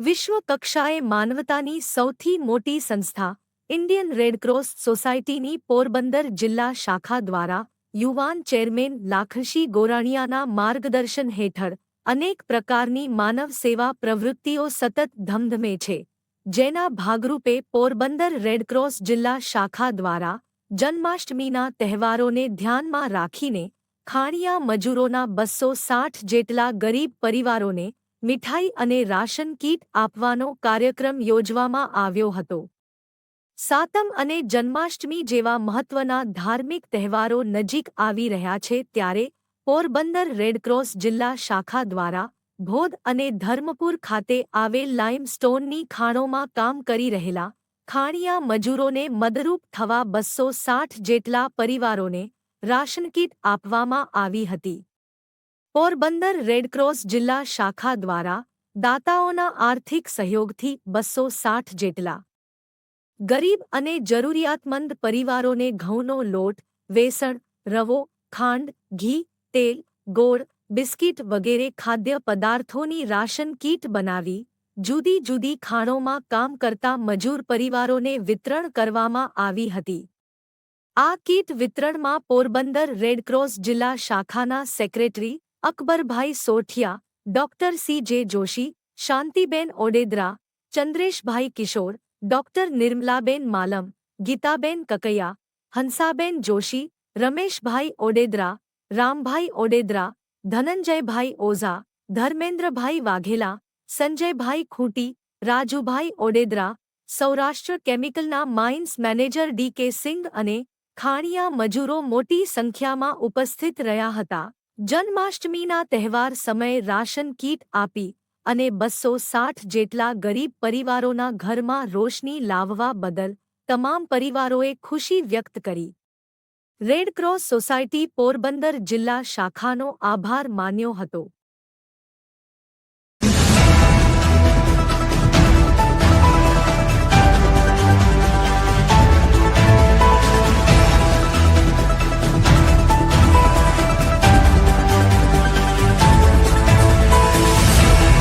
વિશ્વ કક્ષાએ માનવતાની સૌથી મોટી સંસ્થા, ઇન્ડિયન રેડક્રોસ સોસાયટીની પોરબંદર જિલ્લા શાખા દ્વારા યુવાન ચેરમેન લાખશી ગોરાણીયાના માર્ગદર્શન હેઠળ અનેક પ્રકારની માનવ સેવા પ્રવૃત્તિઓ સતત ધમધમે છે, જેના ભાગરૂપે પોરબંદર રેડક્રોસ જિલ્લા શાખા દ્વારા જન્માષ્ટમીના તહેવારોને ધ્યાનમાં રાખીને ખાણિયા મજૂરોના બસો સાઠ જેટલા ગરીબ પરિવારોને મીઠાઈ અને રાશન કીટ આપવાનો કાર્યક્રમ યોજવામાં આવ્યો હતો. સાતમ અને જન્માષ્ટમી જેવા મહત્વના ધાર્મિક તહેવારો નજીક આવી રહ્યા છે ત્યારે પોરબંદર રેડક્રોસ જિલ્લા શાખા દ્વારા ભોદ અને ધર્મપુર ખાતે આવેલ લાઇમસ્ટોનની ખાણોમાં કામ કરી રહેલા ખાણિયા મજૂરોને મદરૂપ થવા બસો સાઠ જેટલા પરિવારોને રાશન કીટ આપવામાં આવી હતી. પોરબંદર રેડક્રોસ જિલ્લા શાખા દ્વારા દાતાઓના આર્થિક સહયોગથી બસો સાઠ જેટલા ગરીબ અને જરૂરિયાતમંદ પરિવારોને ઘઉંનો લોટ, વેસણ, રવો, ખાંડ, ઘી, તેલ, ગોળ, બિસ્કીટ વગેરે ખાદ્ય પદાર્થોની રાશન કીટ બનાવી જુદી જુદી ખાણોમાં કામ કરતા મજૂર પરિવારોને વિતરણ કરવામાં આવી હતી. આ કીટ વિતરણમાં પોરબંદર રેડક્રોસ જિલ્લા શાખાના secretary Akbarbhai Sothiya doctor C J Joshi, Shantiben Odedara, Chandreshbhai Kishor, doctor Nirmalaben Malam, Geetaben Kakaiya, Hansaben Joshi, Rameshbhai Odedara, Rambhai Odedara, Dhananjaybhai Oza, Dharmendrabhai Vaghela, Sanjaybhai Khunti, Rajubhai Odedara, Saurashtra કેમિકલના mines manager D K Singh અને ખાણિયા મજૂરો મોટી સંખ્યામાં ઉપસ્થિત રહ્યા હતા. જન્માષ્ટમીના તહેવાર સમયે રાશન કીટ આપી અને બસો સાઠ જેટલા ગરીબ પરિવારોના ઘરમાં રોશની લાવવા બદલ તમામ પરિવારોએ ખુશી વ્યક્ત કરી. રેડક્રોસ સોસાયટી પોરબંદર જિલ્લા શાખાનો આભાર માન્યો હતો.